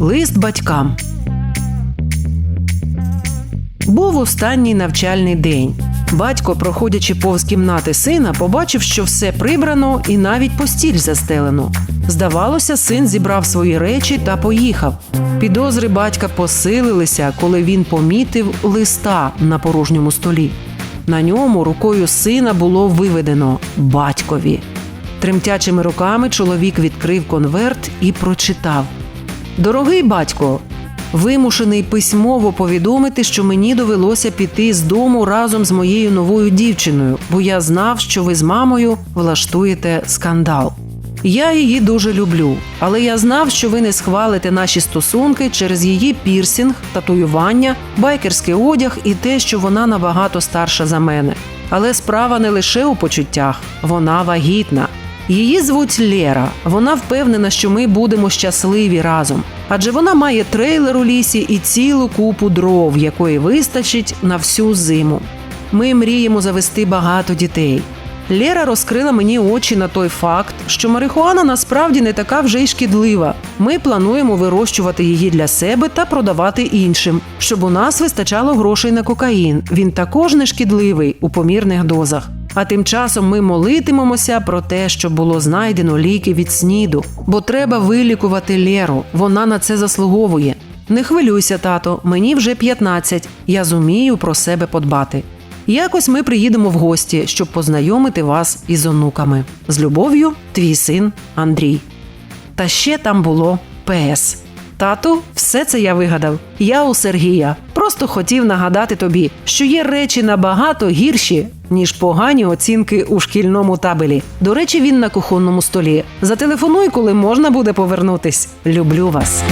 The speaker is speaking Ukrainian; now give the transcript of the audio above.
Лист батькам. Був останній навчальний день. Батько, проходячи повз кімнати сина, побачив, що все прибрано і навіть постіль застелено. Здавалося, син зібрав свої речі та поїхав. Підозри батька посилилися, коли він помітив листа на порожньому столі. На ньому рукою сина було виведено батькові. Тремтячими руками чоловік відкрив конверт і прочитав: Дорогий батько, вимушений письмово повідомити, що мені довелося піти з дому разом з моєю новою дівчиною, бо я знав, що ви з мамою влаштуєте скандал. Я її дуже люблю, але я знав, що ви не схвалите наші стосунки через її пірсінг, татуювання, байкерський одяг і те, що вона набагато старша за мене. Але справа не лише у почуттях, вона вагітна. Її звуть Лєра. Вона впевнена, що ми будемо щасливі разом. Адже вона має трейлер у лісі і цілу купу дров, якої вистачить на всю зиму. Ми мріємо завести багато дітей. Лєра розкрила мені очі на той факт, що марихуана насправді не така вже й шкідлива. Ми плануємо вирощувати її для себе та продавати іншим, щоб у нас вистачало грошей на кокаїн. Він також не шкідливий у помірних дозах. А тим часом ми молитимемося про те, щоб було знайдено ліки від сніду, бо треба вилікувати Лєру. Вона на це заслуговує. Не хвилюйся, тато, мені вже 15, Я зумію про себе подбати. Якось ми приїдемо в гості, щоб познайомити вас із онуками. З любов'ю, твій син Андрій. Та ще там було ПС. Тату, все це я вигадав. Я у Сергія. Просто хотів нагадати тобі, що є речі набагато гірші, ніж погані оцінки у шкільному табелі. До речі, він на кухонному столі. Зателефонуй, коли можна буде повернутись. Люблю вас.